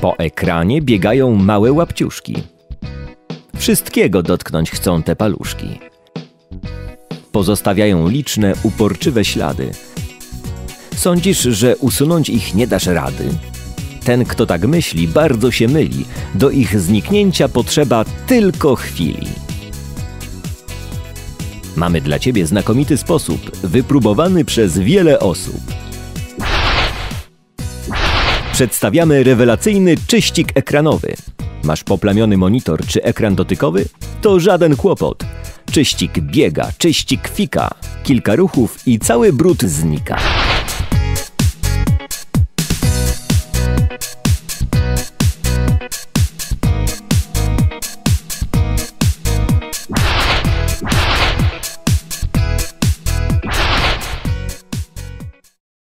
Po ekranie biegają małe łapciuszki. Wszystkiego dotknąć chcą te paluszki. Pozostawiają liczne, uporczywe ślady. Sądzisz, że usunąć ich nie dasz rady? Ten, kto tak myśli, bardzo się myli. Do ich zniknięcia potrzeba tylko chwili. Mamy dla Ciebie znakomity sposób, wypróbowany przez wiele osób. Przedstawiamy rewelacyjny czyścik ekranowy. Masz poplamiony monitor czy ekran dotykowy? To żaden kłopot. Czyścik biega, czyścik fika. Kilka ruchów i cały brud znika.